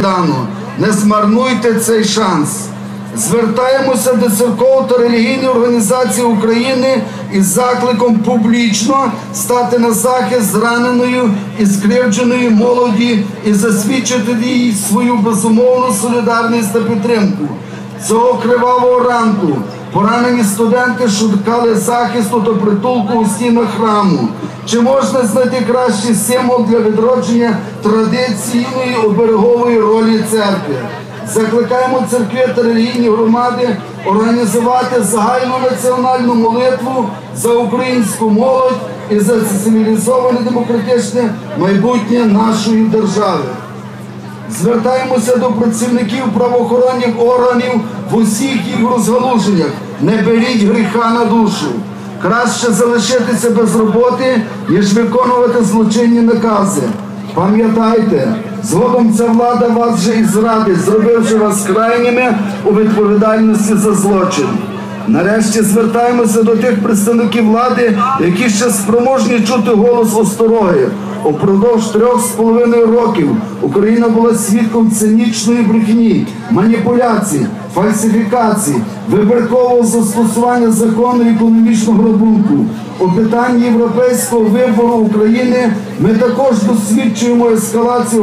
Майдану. Не змарнуйте цей шанс. Звертаємося до церков та релігійних організацій України із закликом публічно стати на захист зраненої і скривдженої молоді і засвідчити їй свою безумовну солідарність та підтримку. Цього кривавого ранку поранені студенти шукали захисту та притулку у стінах храму. Чи можна знайти кращий символ для відродження традиційної оберегової ролі церкви? Закликаємо церкви та релігійні громади організувати загальну національну молитву за українську молодь і за цивілізоване демократичне майбутнє нашої держави. Звертаємося до працівників правоохоронних органів в усіх їх розгалуженнях. Не беріть гріха на душу. Краще залишитися без роботи, ніж виконувати злочинні накази. Пам'ятайте, згодом ця влада вас вже і зрадить, зробивши вас крайніми у відповідальності за злочин. Нарешті звертаємося до тих представників влади, які ще спроможні чути голос остороги. Упродовж трьох з половиною років Україна була свідком цинічної брехні, маніпуляцій, фальсифікацій, вибіркового застосування закону економічного грабунку. У питанні європейського вибору України ми також досвідчуємо ескалацію